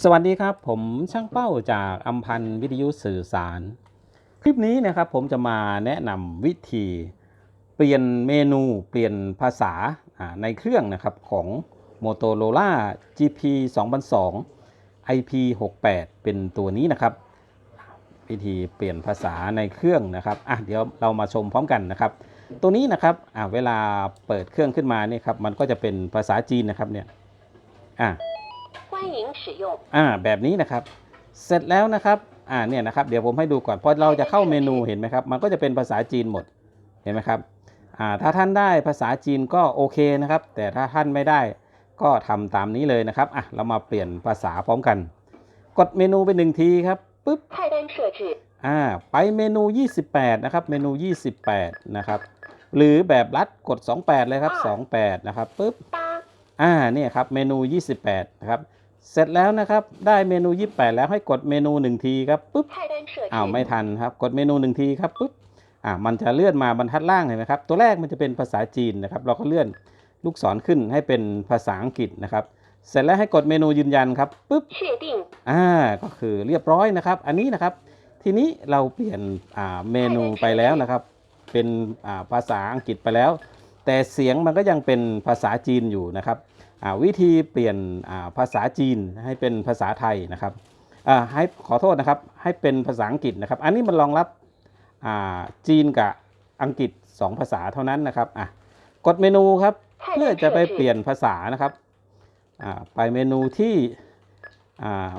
สวัสดีครับผมช่างเป้าจากอัมพันธ์วิทยุสื่อสาร คลิปนี้นะครับผมจะมาแนะนำวิธี เปลี่ยนเมนูเปลี่ยนภาษาในเครื่องนะครับของ Motorola GP 2002 IP 68เป็นตัวนี้นะครับ วิธีเปลี่ยนภาษาในเครื่องนะครับอะเดี๋ยวเรามาชมพร้อมกันนะครับ ตัวนี้นะครับอะเวลาเปิดเครื่องขึ้นมาเนี่ยครับมันก็จะเป็นภาษาจีนนะครับเนี่ยอะ อ่าแบบนี้นะครับ เสร็จแล้วนะครับอ่าเนี่ยนะครับเดี๋ยวผมให้ดูก่อนพอเราจะเข้าเมนูเห็นไหมครับ มันก็จะเป็นภาษาจีนหมดเห็นไหมครับอ่าถ้าท่านได้ภาษาจีนก็โอเคนะครับ แต่ถ้าท่านไม่ได้ก็ทำตามนี้เลยนะครับอะเรามาเปลี่ยนภาษาพร้อมกัน กดเมนูไปหนึ่งทีครับปุ๊บอ่าไปเมนู 28 นะครับ เมนู 28 นะครับ หรือแบบรัดกด 28 เลยครับ 28 นะครับปุ๊บอ่าเนี่ยครับเมนู 28 นะครับ เสร็จแล้วนะครับได้เมนู 28 แล้วให้กดเมนู 1 ทีครับปุ๊บอ้าวไม่ทันครับกดเมนู 1 ทีครับปุ๊บอ่ามันจะเลื่อนมาบรรทัดล่างเห็นไหมครับตัวแรกมันจะเป็นภาษาจีนนะครับเราก็เลื่อนลูกศรขึ้นให้เป็นภาษาอังกฤษนะครับเสร็จแล้วให้กดเมนูยืนยันครับปุ๊บอ่าก็คือเรียบร้อยนะครับ อันนี้นะครับ ทีนี้เราเปลี่ยนอ่าเมนูไปแล้วนะครับ เป็นอ่าภาษาอังกฤษไปแล้ว แต่เสียงมันก็ยังเป็นภาษาจีนอยู่นะครับ วิธีเปลี่ยนภาษาจีนให้เป็นภาษาไทยนะครับให้ขอโทษนะครับให้เป็นภาษาอังกฤษนะครับ อันนี้มันรองรับจีนกับอังกฤษ 2 ภาษาเท่านั้นนะครับกดเมนูครับเพื่อจะไปเปลี่ยนภาษานะครับไปเมนูที่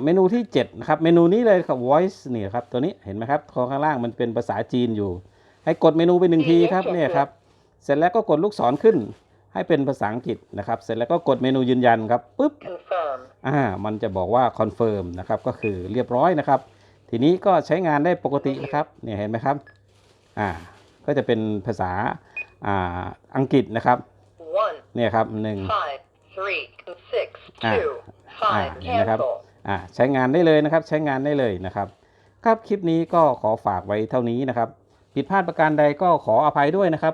เมนูที่7นะครับเมนูนี้เลยครับ voice นี่ครับตัวนี้เห็นไหมครับข้างล่างมันเป็นภาษาจีนอยู่ ให้กดเมนูไปหนึ่งทีครับเนี่ยครับเสร็จแล้วก็กดลูกศรขึ้น ให้เป็นภาษาอังกฤษนะครับ เสร็จแล้วก็กดเมนูยืนยันครับปุ๊บ confirm อ่ามันจะบอกว่า confirm นะครับก็คือเรียบร้อยนะครับ ทีนี้ก็ใช้งานได้ปกตินะครับเนี่ยเห็นไหมครับอ่าก็จะเป็นภาษาอ่าอังกฤษนะครับ one เนี่ยครับหนึ่ง five three six Ah. two five Ah, นะครับ cancel อ่าใช้งานได้เลยนะครับ ใช้งานได้เลยนะครับ ครับคลิปนี้ก็ขอฝากไว้เท่านี้นะครับ ผิดพลาดประการใดก็ขออภัยด้วยนะครับ